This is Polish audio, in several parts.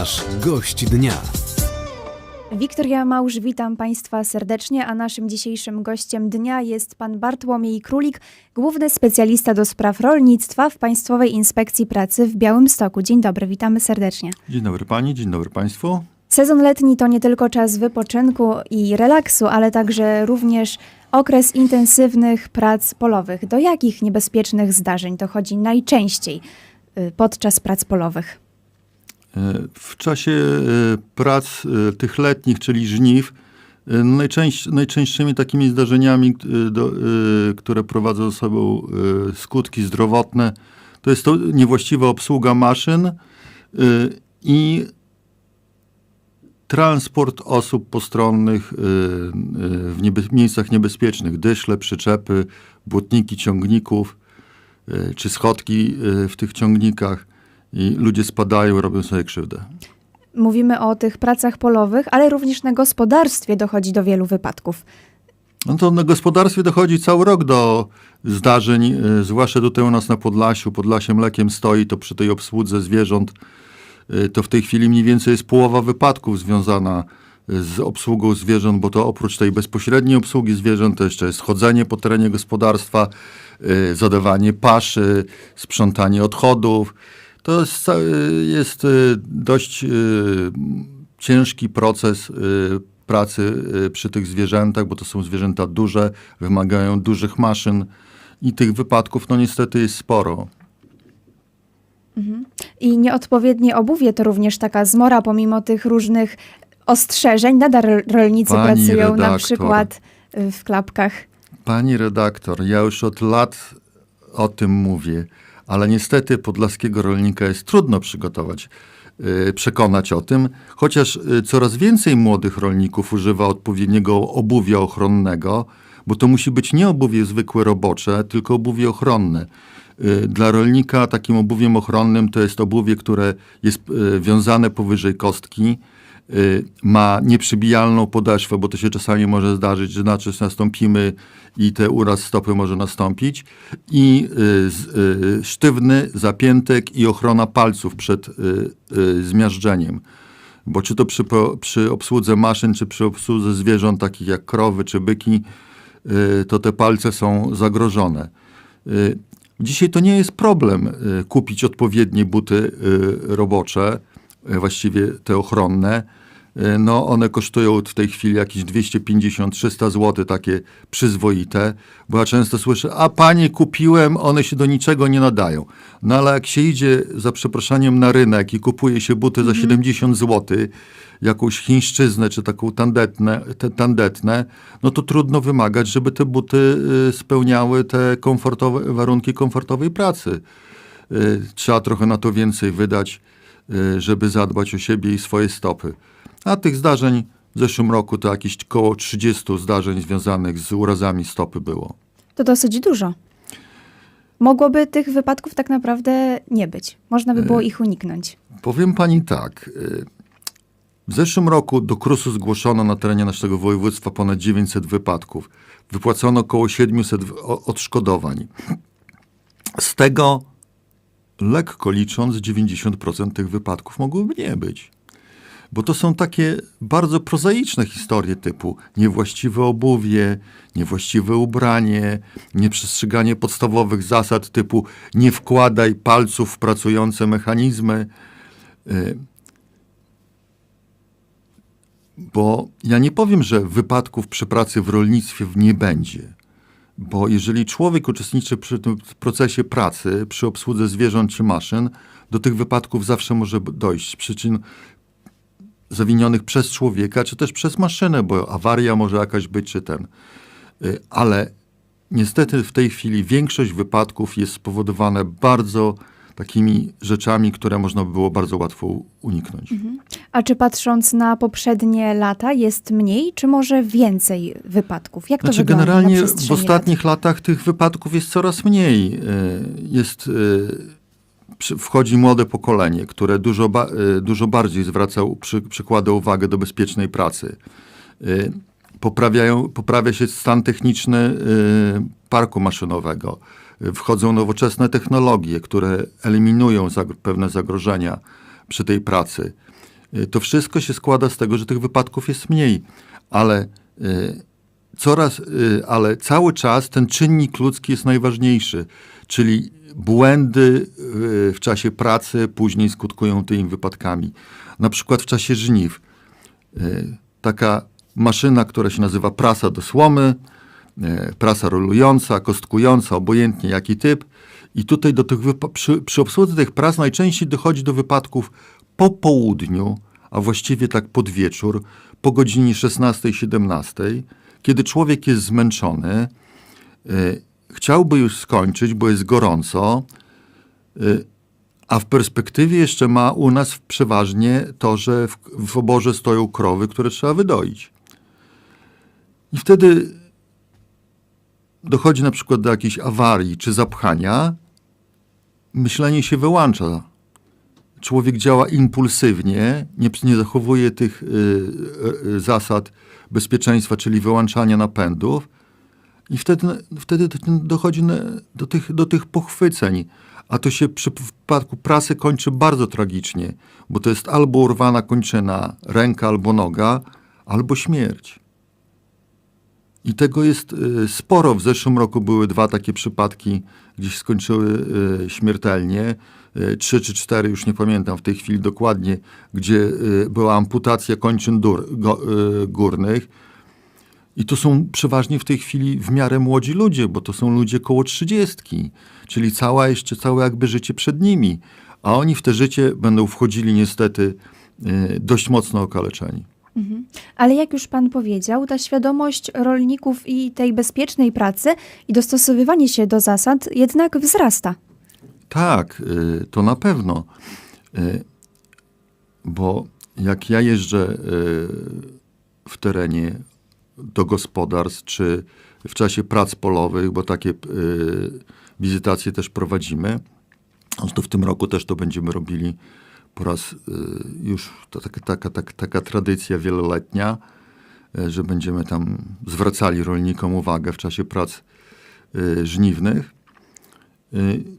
Nasz gość dnia. Wiktoria Małż, witam Państwa serdecznie, a naszym dzisiejszym gościem dnia jest pan Bartłomiej Królik, główny specjalista do spraw rolnictwa w Państwowej Inspekcji Pracy w Białymstoku. Dzień dobry, witamy serdecznie. Dzień dobry pani, dzień dobry państwu. Sezon letni to nie tylko czas wypoczynku i relaksu, ale także również okres intensywnych prac polowych. Do jakich niebezpiecznych zdarzeń dochodzi najczęściej y, podczas prac polowych? E, W czasie e, prac e, tych letnich, czyli żniw, e, najczęś, najczęstszymi takimi zdarzeniami, do, które prowadzą ze sobą skutki zdrowotne, to jest to niewłaściwa obsługa maszyn i transport osób postronnych w niebe, miejscach niebezpiecznych. Dyszle, przyczepy, błotniki ciągników czy schodki w tych ciągnikach. I ludzie spadają, robią sobie krzywdę. Mówimy o tych pracach polowych, ale również na gospodarstwie dochodzi do wielu wypadków. No to na gospodarstwie dochodzi cały rok do zdarzeń, y, zwłaszcza tutaj u nas na Podlasiu. Podlasie mlekiem stoi, to przy tej obsłudze zwierząt y, to w tej chwili mniej więcej jest połowa wypadków związana y, z obsługą zwierząt, bo to oprócz tej bezpośredniej obsługi zwierząt to jeszcze jest chodzenie po terenie gospodarstwa, zadawanie paszy, sprzątanie odchodów. To jest, y, jest dość y, ciężki proces y, pracy przy tych zwierzętach, bo to są zwierzęta duże, wymagają dużych maszyn i tych wypadków no niestety jest sporo. I nieodpowiednie obuwie to również taka zmora, pomimo tych różnych ostrzeżeń. Nadal ro- rolnicy Pani pracują na redaktor. przykład y, w klapkach. Pani redaktor, ja już od lat o tym mówię, ale niestety podlaskiego rolnika jest trudno przygotować, y, przekonać o tym, chociaż y, coraz więcej młodych rolników używa odpowiedniego obuwia ochronnego, bo to musi być nie obuwie zwykłe robocze, tylko obuwie ochronne. Y, Dla rolnika takim obuwiem ochronnym to jest obuwie, które jest wiązane powyżej kostki, ma nieprzybijalną podeszwę, bo to się czasami może zdarzyć, że na czas nastąpimy i te uraz stopy może nastąpić i y, y, sztywny zapiętek i ochrona palców przed y, y, zmiażdżeniem. Bo czy to przy, przy obsłudze maszyn, czy przy obsłudze zwierząt takich jak krowy czy byki, y, to te palce są zagrożone. Y, Dzisiaj to nie jest problem y, kupić odpowiednie buty y, robocze, y, właściwie te ochronne. Y, No, one kosztują w tej chwili jakieś 250-300 zł, takie przyzwoite, bo ja często słyszę, a panie kupiłem, one się do niczego nie nadają. No ale jak się idzie, za przeproszeniem, na rynek i kupuje się buty za 70 zł, jakąś chińszczyznę czy taką tandetnę, te, tandetnę, no to trudno wymagać, żeby te buty y, spełniały te komfortowe, warunki komfortowej pracy. Y, Trzeba trochę na to więcej wydać, żeby zadbać o siebie i swoje stopy. A tych zdarzeń w zeszłym roku to jakieś około 30 zdarzeń związanych z urazami stopy było. To dosyć dużo. Mogłoby tych wypadków tak naprawdę nie być. Można by było ich uniknąć. Powiem pani tak. y, W zeszłym roku do KRUS-u zgłoszono na terenie naszego województwa ponad 900 wypadków. Wypłacono około 700 w- o- odszkodowań. Z tego, lekko licząc, 90% tych wypadków mogłoby nie być. Bo to są takie bardzo prozaiczne historie typu niewłaściwe obuwie, niewłaściwe ubranie, nieprzestrzeganie podstawowych zasad typu nie wkładaj palców w pracujące mechanizmy. Y, Bo ja nie powiem, że wypadków przy pracy w rolnictwie nie będzie. Bo jeżeli człowiek uczestniczy przy tym procesie pracy, przy obsłudze zwierząt czy maszyn, do tych wypadków zawsze może dojść z przyczyn zawinionych przez człowieka, czy też przez maszynę, bo awaria może jakaś być, czy ten. Y, Ale niestety w tej chwili większość wypadków jest spowodowane bardzo takimi rzeczami, które można by było bardzo łatwo uniknąć. A czy patrząc na poprzednie lata jest mniej, czy może więcej wypadków? Jak to Znaczy, wygląda na generalnie w ostatnich latach tych wypadków jest coraz mniej. Y, Jest, przy- wchodzi młode pokolenie, które dużo, y, dużo bardziej zwraca, przy, przykłada uwagę do bezpiecznej pracy. Poprawiają, poprawia się stan techniczny parku maszynowego. Wchodzą nowoczesne technologie, które eliminują pewne zagrożenia przy tej pracy. Y, To wszystko się składa z tego, że tych wypadków jest mniej, ale y, coraz, y, ale cały czas ten czynnik ludzki jest najważniejszy, czyli błędy w czasie pracy później skutkują tymi wypadkami. Na przykład w czasie żniw. Taka maszyna, która się nazywa prasa do słomy, prasa rolująca, kostkująca, obojętnie jaki typ. I tutaj do tych przy, przy obsłudze tych pras najczęściej dochodzi do wypadków po południu, a właściwie tak pod wieczór, po godzinie 16-17, kiedy człowiek jest zmęczony, y, chciałby już skończyć, bo jest gorąco, y, a w perspektywie jeszcze ma u nas przeważnie to, że w, w oborze stoją krowy, które trzeba wydoić. I wtedy dochodzi na przykład do jakiejś awarii czy zapchania, myślenie się wyłącza. Człowiek działa impulsywnie, nie, nie zachowuje tych y, y, y, zasad bezpieczeństwa, czyli wyłączania napędów, i wtedy, wtedy dochodzi do tych, do tych pochwyceń. A to się przy wypadku prasy kończy bardzo tragicznie, bo to jest albo urwana kończyna, ręka albo noga, albo śmierć. I tego jest y, sporo. W zeszłym roku były dwa takie przypadki, gdzieś skończyły y, śmiertelnie. Y, Trzy czy cztery, już nie pamiętam w tej chwili dokładnie, gdzie była amputacja kończyn górnych. I to są przeważnie w tej chwili w miarę młodzi ludzie, bo to są ludzie koło trzydziestki, czyli cała jeszcze całe jakby życie przed nimi. A oni w te życie będą wchodzili niestety dość mocno okaleczeni. Ale jak już pan powiedział, ta świadomość rolników i tej bezpiecznej pracy i dostosowywanie się do zasad jednak wzrasta. Tak, y, to na pewno. Y, Bo jak ja jeżdżę y, w terenie do gospodarstw, czy w czasie prac polowych, bo takie wizytacje też prowadzimy, to w tym roku też to będziemy robili po raz y, już to taka, taka, taka, taka tradycja wieloletnia, y, że będziemy tam zwracali rolnikom uwagę w czasie prac y, żniwnych.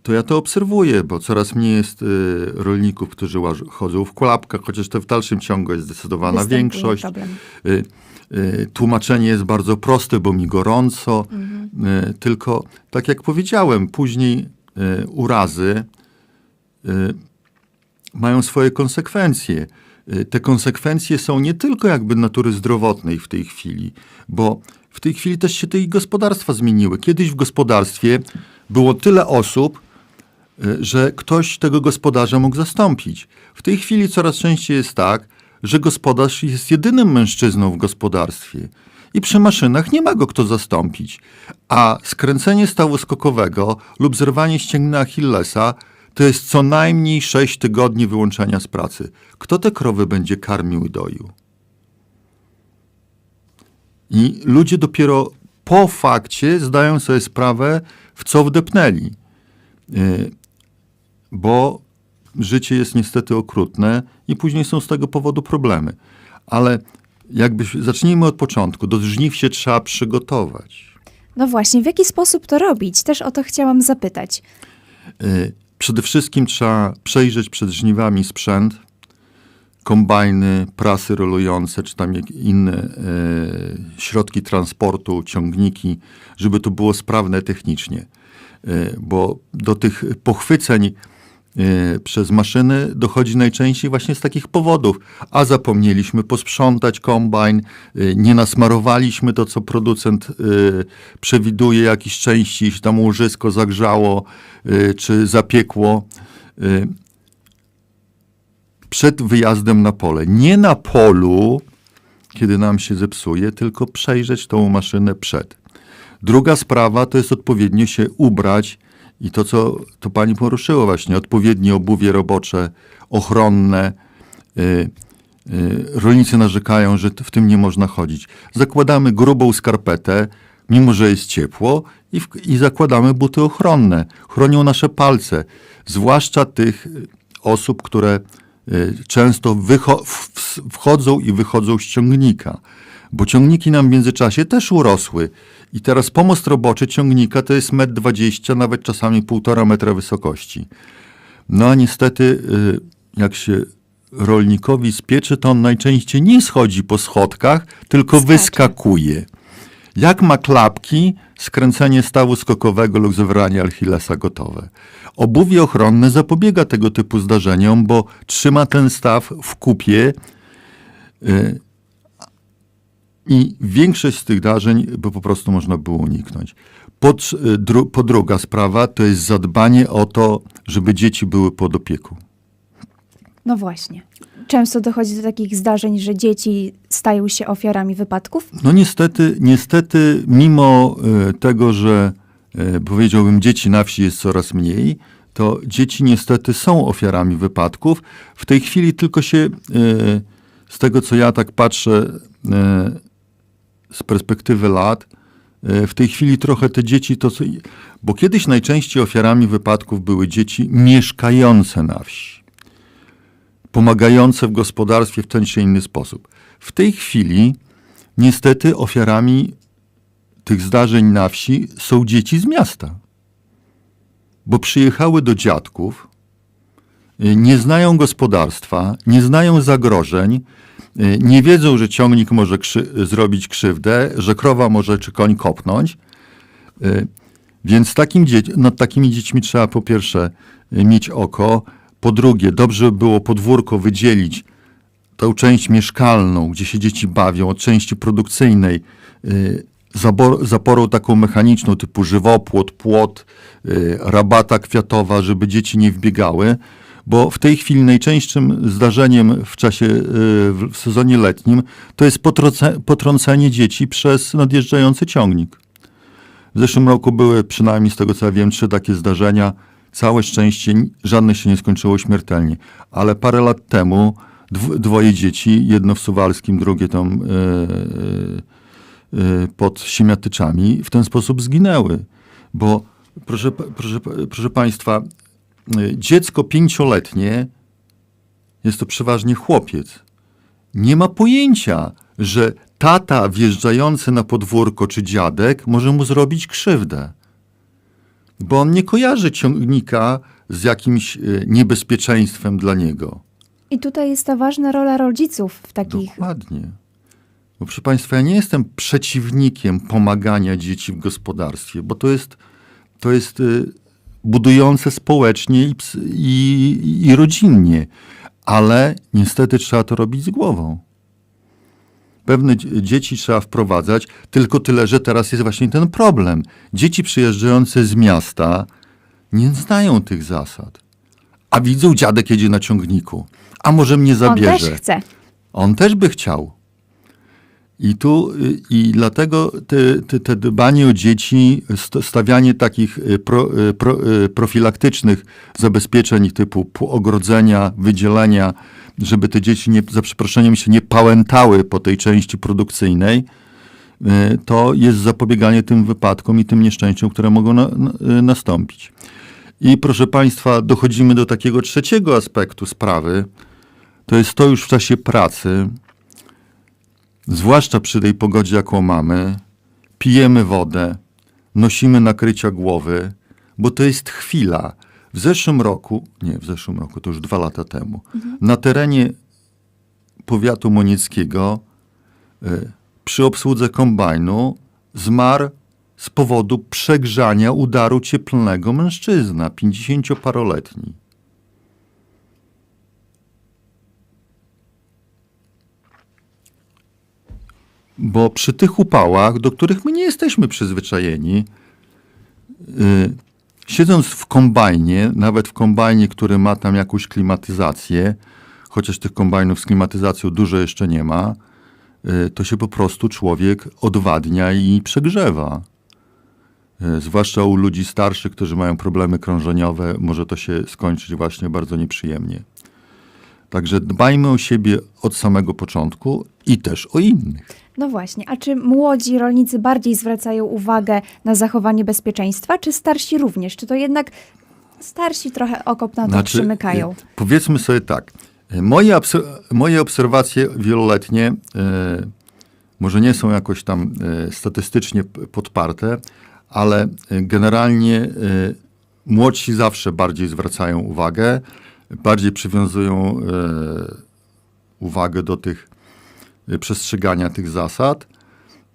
To ja to obserwuję, bo coraz mniej jest rolników, którzy chodzą w klapkach, chociaż to w dalszym ciągu jest zdecydowana Występuje większość. Problem. Tłumaczenie jest bardzo proste, bo mi gorąco, y, tylko tak jak powiedziałem, później urazy mają swoje konsekwencje. Y, Te konsekwencje są nie tylko jakby natury zdrowotnej w tej chwili, bo w tej chwili też się te gospodarstwa zmieniły. Kiedyś w gospodarstwie było tyle osób, y, że ktoś tego gospodarza mógł zastąpić. W tej chwili coraz częściej jest tak, że gospodarz jest jedynym mężczyzną w gospodarstwie i przy maszynach nie ma go kto zastąpić. A skręcenie stawu skokowego lub zerwanie ścięgna Achillesa to jest co najmniej 6 tygodni wyłączenia z pracy. Kto te krowy będzie karmił i doił? I ludzie dopiero po fakcie zdają sobie sprawę, w co wdepnęli. Yy, Bo życie jest niestety okrutne i później są z tego powodu problemy. Ale jakby zacznijmy od początku. Do żniw się trzeba przygotować. No właśnie, w jaki sposób to robić? Też o to chciałam zapytać. Y, Przede wszystkim trzeba przejrzeć przed żniwami sprzęt, kombajny, prasy rolujące, czy tam inne y, środki transportu, ciągniki, żeby to było sprawne technicznie. Y, Bo do tych pochwyceń przez maszyny dochodzi najczęściej właśnie z takich powodów. A zapomnieliśmy posprzątać kombajn, y, nie nasmarowaliśmy to, co producent y, przewiduje, jakiś części, się tam łożysko zagrzało czy zapiekło. Przed wyjazdem na pole. Nie na polu, kiedy nam się zepsuje, tylko przejrzeć tą maszynę przed. Druga sprawa to jest odpowiednio się ubrać i to, co to pani poruszyło właśnie, odpowiednie obuwie robocze, ochronne. Y, y, rolnicy narzekają, że w tym nie można chodzić. Zakładamy grubą skarpetę, mimo że jest ciepło, i, w, i zakładamy buty ochronne. Chronią nasze palce, zwłaszcza tych y, osób, które y, często wycho- w- wchodzą i wychodzą z ciągnika, bo ciągniki nam w międzyczasie też urosły. I teraz pomost roboczy ciągnika to jest 1,20 m, nawet czasami 1,5 metra wysokości. No a niestety, y, jak się rolnikowi z pieczy, to on najczęściej nie schodzi po schodkach, tylko Skacze. wyskakuje. Jak ma klapki, skręcenie stawu skokowego lub zawranie Achillesa gotowe. Obuwie ochronne zapobiega tego typu zdarzeniom, bo trzyma ten staw w kupie y, i większość z tych zdarzeń by po prostu można było uniknąć. Po, trz- y, dru, po druga sprawa to jest zadbanie o to, żeby dzieci były pod opieką. No właśnie. Często dochodzi do takich zdarzeń, że dzieci stają się ofiarami wypadków. No niestety, niestety mimo e, tego, że e, powiedziałbym dzieci na wsi jest coraz mniej, to dzieci niestety są ofiarami wypadków. W tej chwili tylko się e, z tego, co ja tak patrzę e, z perspektywy lat, e, w tej chwili trochę te dzieci to, co, bo kiedyś najczęściej ofiarami wypadków były dzieci mieszkające na wsi pomagające w gospodarstwie w ten czy inny sposób. W tej chwili niestety ofiarami tych zdarzeń na wsi są dzieci z miasta. Bo przyjechały do dziadków, y, nie znają gospodarstwa, nie znają zagrożeń, nie wiedzą, że ciągnik może krzy- zrobić krzywdę, że krowa może czy koń kopnąć. Y, Więc takim nad takimi dziećmi trzeba po pierwsze y, mieć oko, po drugie dobrze by było podwórko wydzielić tą część mieszkalną, gdzie się dzieci bawią, od części produkcyjnej, y, zaporą taką mechaniczną typu żywopłot, płot, y, rabata kwiatowa, żeby dzieci nie wbiegały, bo w tej chwili najczęstszym zdarzeniem w czasie, y, w sezonie letnim to jest potroce, potrącenie dzieci przez nadjeżdżający ciągnik. W zeszłym roku były przynajmniej z tego co ja wiem trzy takie zdarzenia. Całe szczęście żadne się nie skończyło śmiertelnie. Ale parę lat temu dw- dwoje dzieci, jedno w Suwalskim, drugie tam e, e, e, pod Siemiatyczami, w ten sposób zginęły. Bo proszę, proszę, proszę Państwa, e, dziecko pięcioletnie, jest to przeważnie chłopiec, nie ma pojęcia, że tata wjeżdżający na podwórko czy dziadek może mu zrobić krzywdę. Bo on nie kojarzy ciągnika z jakimś e, niebezpieczeństwem dla niego. I tutaj jest ta ważna rola rodziców w takich. Dokładnie. Bo proszę Państwa, ja nie jestem przeciwnikiem pomagania dzieci w gospodarstwie, bo to jest, to jest y, budujące społecznie i, i, i rodzinnie, ale niestety trzeba to robić z głową. Pewne dzie- dzieci trzeba wprowadzać, tylko tyle, że teraz jest właśnie ten problem. Dzieci przyjeżdżające z miasta nie znają tych zasad. A widzą, dziadek jedzie na ciągniku. A może mnie On zabierze? też chce. On też by chciał. I tu, y, i dlatego te, te, te dbanie o dzieci, st- stawianie takich y, pro, y, pro, profilaktycznych zabezpieczeń typu pu- ogrodzenia, wydzielenia, żeby te dzieci nie, za przeproszeniem się nie pałętały po tej części produkcyjnej, to jest zapobieganie tym wypadkom i tym nieszczęściom, które mogą na, na, nastąpić. I proszę Państwa, dochodzimy do takiego trzeciego aspektu sprawy, to jest to już w czasie pracy, zwłaszcza przy tej pogodzie, jaką mamy, pijemy wodę, nosimy nakrycia głowy, bo to jest chwila. W zeszłym roku, nie, w zeszłym roku, to już dwa lata temu, na terenie powiatu monieckiego y, przy obsłudze kombajnu zmarł z powodu przegrzania udaru cieplnego mężczyzna, 50-paroletni. Bo przy tych upałach, do których my nie jesteśmy przyzwyczajeni, y, siedząc w kombajnie, nawet w kombajnie, który ma tam jakąś klimatyzację, chociaż tych kombajnów z klimatyzacją dużo jeszcze nie ma, y, to się po prostu człowiek odwadnia i przegrzewa. Y, Zwłaszcza u ludzi starszych, którzy mają problemy krążeniowe, może to się skończyć właśnie bardzo nieprzyjemnie. Także dbajmy o siebie od samego początku i też o innych. No właśnie, a czy młodzi rolnicy bardziej zwracają uwagę na zachowanie bezpieczeństwa, czy starsi również? Czy to jednak starsi trochę okop na to przymykają? e, Powiedzmy sobie tak. e, Moje, obser- moje obserwacje wieloletnie e, może nie są jakoś tam e, statystycznie podparte, ale generalnie e, młodsi zawsze bardziej zwracają uwagę. Bardziej przywiązują e, uwagę do tych e, przestrzegania tych zasad.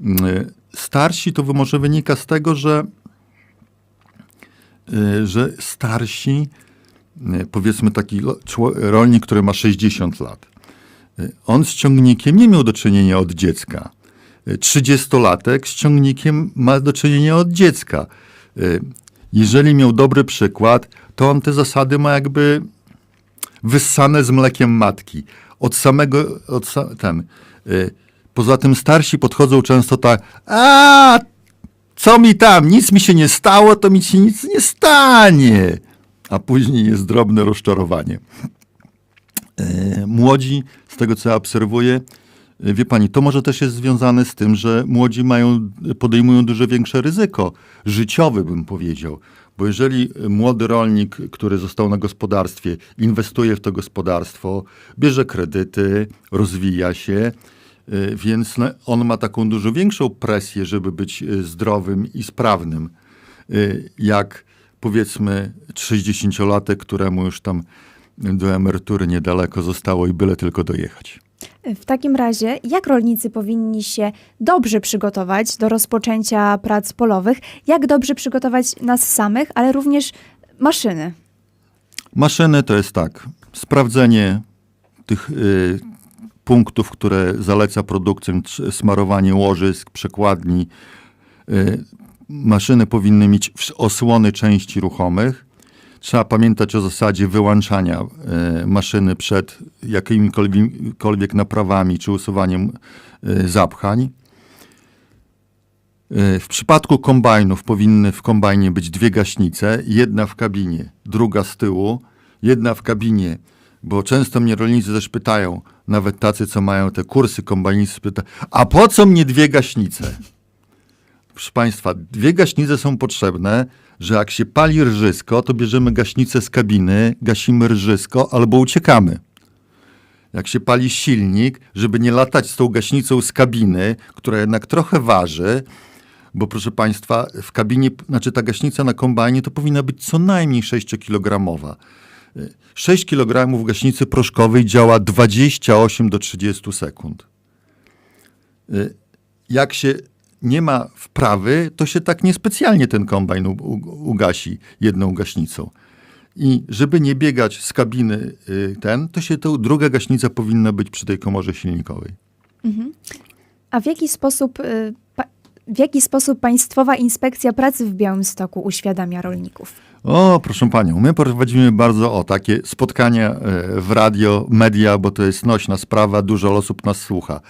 E, Starsi to może wynika z tego, że, że starsi, powiedzmy taki rolnik, który ma 60 lat, on z ciągnikiem nie miał do czynienia od dziecka. E, 30-latek z ciągnikiem ma do czynienia od dziecka. Jeżeli miał dobry przykład, to on te zasady ma jakby wyssane z mlekiem matki. Od samego, od sa, ten. Y, poza tym starsi podchodzą często tak, a co mi tam, nic mi się nie stało, to mi się nic nie stanie. A później jest drobne rozczarowanie. Y, młodzi, z tego co ja obserwuję, y, wie pani, to może też jest związane z tym, że młodzi mają, podejmują dużo większe ryzyko, życiowe bym powiedział. Bo jeżeli młody rolnik, który został na gospodarstwie, inwestuje w to gospodarstwo, bierze kredyty, rozwija się, y, więc no, on ma taką dużo większą presję, żeby być y, zdrowym i sprawnym, y, jak powiedzmy 60-latek, któremu już tam do emerytury niedaleko zostało i byle tylko dojechać. W takim razie, jak rolnicy powinni się dobrze przygotować do rozpoczęcia prac polowych? Jak dobrze przygotować nas samych, ale również maszyny? Maszyny to jest tak, sprawdzenie tych y, punktów, które zaleca produkcent, smarowanie łożysk, przekładni. Y, maszyny powinny mieć osłony części ruchomych. Trzeba pamiętać o zasadzie wyłączania y, maszyny przed jakimikolwiek naprawami czy usuwaniem y, zapchań. Y, W przypadku kombajnów powinny w kombajnie być dwie gaśnice, jedna w kabinie, druga z tyłu, jedna w kabinie, bo często mnie rolnicy też pytają, nawet tacy, co mają te kursy kombajnisty, pytają, a po co mnie dwie gaśnice? Proszę Państwa, dwie gaśnice są potrzebne, że jak się pali rżysko, to bierzemy gaśnicę z kabiny, gasimy rżysko albo uciekamy jak się pali silnik, żeby nie latać z tą gaśnicą z kabiny, która jednak trochę waży, bo proszę Państwa, w kabinie, znaczy ta gaśnica na kombajnie to powinna być co najmniej 6-kilogramowa. 6 kg gaśnicy proszkowej działa 28 do 30 sekund. Jak się nie ma wprawy, to się tak niespecjalnie ten kombajn ugasi jedną gaśnicą. I żeby nie biegać z kabiny y, ten, to się to druga gaśnica powinna być przy tej komorze silnikowej. A w jaki sposób, y, w jaki sposób Państwowa Inspekcja Pracy w Białymstoku uświadamia rolników? O, proszę panią, my prowadzimy bardzo o takie spotkania e, w radio, media, bo to jest nośna sprawa, dużo osób nas słucha.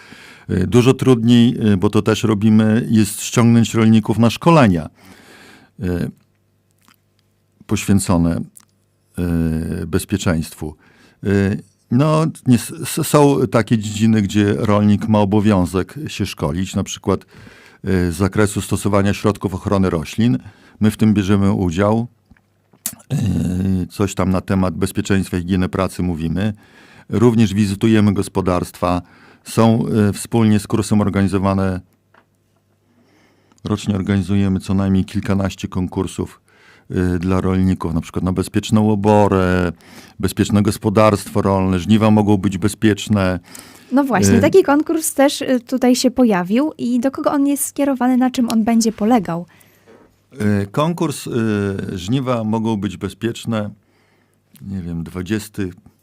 E, Dużo trudniej, e, bo to też robimy, jest ściągnąć rolników na szkolenia e, poświęcone bezpieczeństwu. No, nie, są takie dziedziny, gdzie rolnik ma obowiązek się szkolić, na przykład z zakresu stosowania środków ochrony roślin. My w tym bierzemy udział. Coś tam na temat bezpieczeństwa i higieny pracy mówimy. Również wizytujemy gospodarstwa. Są yy, wspólnie z kursem organizowane, rocznie organizujemy co najmniej kilkanaście konkursów yy, dla rolników, na przykład na bezpieczną oborę, bezpieczne gospodarstwo rolne, żniwa mogą być bezpieczne. No właśnie, Y- taki konkurs też tutaj się pojawił i do kogo on jest skierowany, na czym on będzie polegał? Konkurs żniwa mogą być bezpieczne. Nie wiem,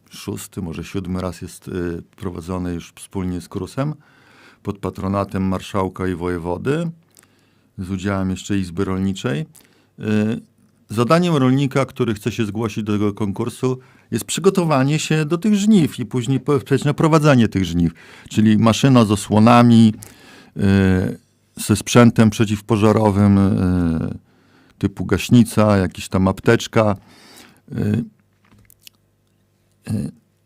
26, może 7 raz jest yy, prowadzony już wspólnie z Krusem pod patronatem marszałka i wojewody z udziałem jeszcze Izby Rolniczej. Yy, Zadaniem rolnika, który chce się zgłosić do tego konkursu, jest przygotowanie się do tych żniw i później bezpieczne prowadzenie tych żniw, czyli maszyna z osłonami, yy, ze sprzętem przeciwpożarowym, typu gaśnica, jakaś tam apteczka.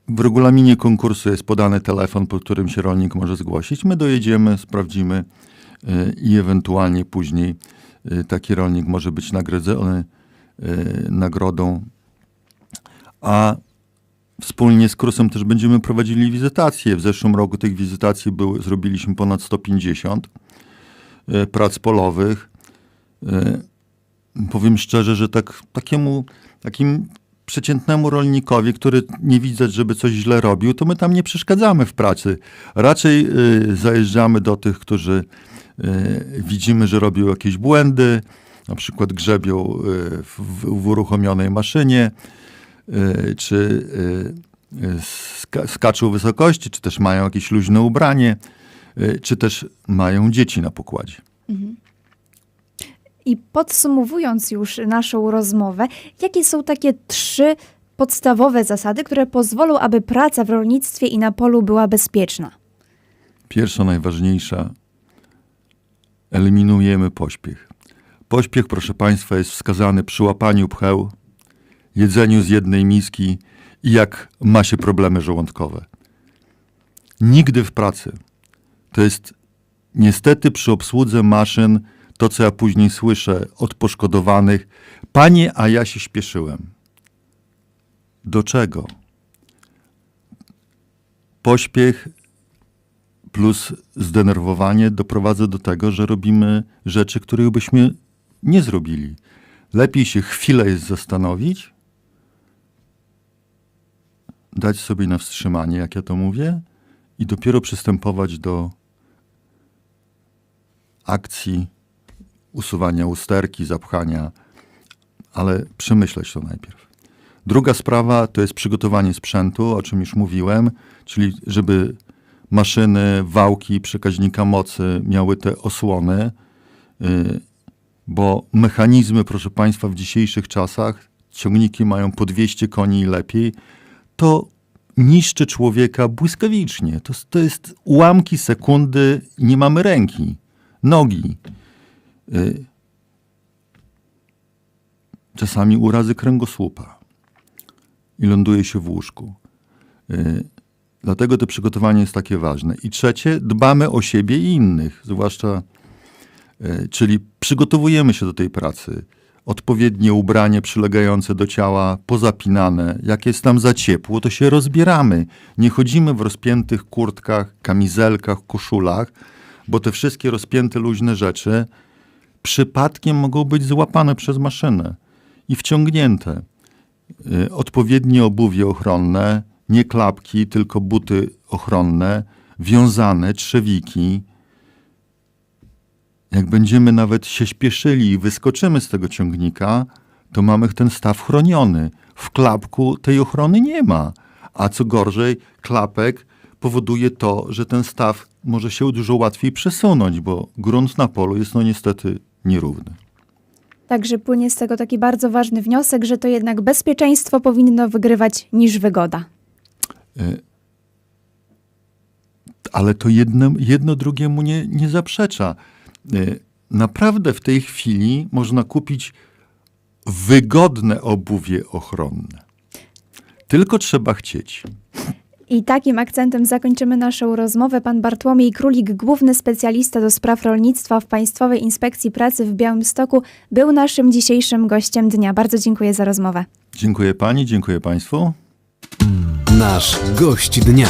W regulaminie konkursu jest podany telefon, po którym się rolnik może zgłosić. My dojedziemy, sprawdzimy yy, i ewentualnie później yy, taki rolnik może być nagrodzony yy, nagrodą. A wspólnie z Krusem też będziemy prowadzili wizytacje. W zeszłym roku tych wizytacji zrobiliśmy ponad 150 yy, prac polowych. Powiem szczerze, że tak, takiemu, takim przeciętnemu rolnikowi, który nie widać, żeby coś źle robił, to my tam nie przeszkadzamy w pracy. Raczej y, zajeżdżamy do tych, którzy y, widzimy, że robią jakieś błędy, na przykład grzebią y, w, w, uruchomionej maszynie, y, czy y, y, ska, skaczą wysokości, czy też mają jakieś luźne ubranie, czy też mają dzieci na pokładzie. I podsumowując już naszą rozmowę, jakie są takie trzy podstawowe zasady, które pozwolą, aby praca w rolnictwie i na polu była bezpieczna? Pierwsza, najważniejsza, eliminujemy pośpiech. Pośpiech, proszę Państwa, jest wskazany przy łapaniu pcheł, jedzeniu z jednej miski i jak ma się problemy żołądkowe. Nigdy w pracy. To jest niestety przy obsłudze maszyn to, co ja później słyszę od poszkodowanych. Panie, a ja się śpieszyłem. Do czego? Pośpiech plus zdenerwowanie doprowadza do tego, że robimy rzeczy, których byśmy nie zrobili. Lepiej się chwilę jest zastanowić, dać sobie na wstrzymanie, jak ja to mówię, i dopiero przystępować do akcji usuwania usterki, zapchania, ale przemyśleć to najpierw. Druga sprawa to jest przygotowanie sprzętu, o czym już mówiłem, czyli żeby maszyny, wałki przekaźnika mocy miały te osłony, y, bo mechanizmy, proszę Państwa, w dzisiejszych czasach, ciągniki mają po 200 koni i lepiej, to niszczy człowieka błyskawicznie. To, to jest ułamki sekundy, nie mamy ręki, nogi. Y, Czasami urazy kręgosłupa i ląduje się w łóżku. Y, Dlatego to przygotowanie jest takie ważne. I trzecie, dbamy o siebie i innych, zwłaszcza, y, czyli przygotowujemy się do tej pracy. Odpowiednie ubranie przylegające do ciała, pozapinane. Jak jest tam za ciepło, to się rozbieramy. Nie chodzimy w rozpiętych kurtkach, kamizelkach, koszulach, bo te wszystkie rozpięte, luźne rzeczy przypadkiem mogą być złapane przez maszynę i wciągnięte. Y, Odpowiednie obuwie ochronne, nie klapki, tylko buty ochronne, wiązane, trzewiki. Jak będziemy nawet się śpieszyli i wyskoczymy z tego ciągnika, to mamy ten staw chroniony. W klapku tej ochrony nie ma. A co gorzej, klapek powoduje to, że ten staw może się dużo łatwiej przesunąć, bo grunt na polu jest no niestety nierówny. Także płynie z tego taki bardzo ważny wniosek, że to jednak bezpieczeństwo powinno wygrywać niż wygoda. ale to jedno, jedno drugiemu nie, nie zaprzecza. Y, Naprawdę w tej chwili można kupić wygodne obuwie ochronne. Tylko trzeba chcieć. I takim akcentem zakończymy naszą rozmowę. Pan Bartłomiej Królik, główny specjalista do spraw rolnictwa w Państwowej Inspekcji Pracy w Białymstoku, był naszym dzisiejszym gościem dnia. Bardzo dziękuję za rozmowę. Dziękuję pani, dziękuję państwu. Nasz gość dnia.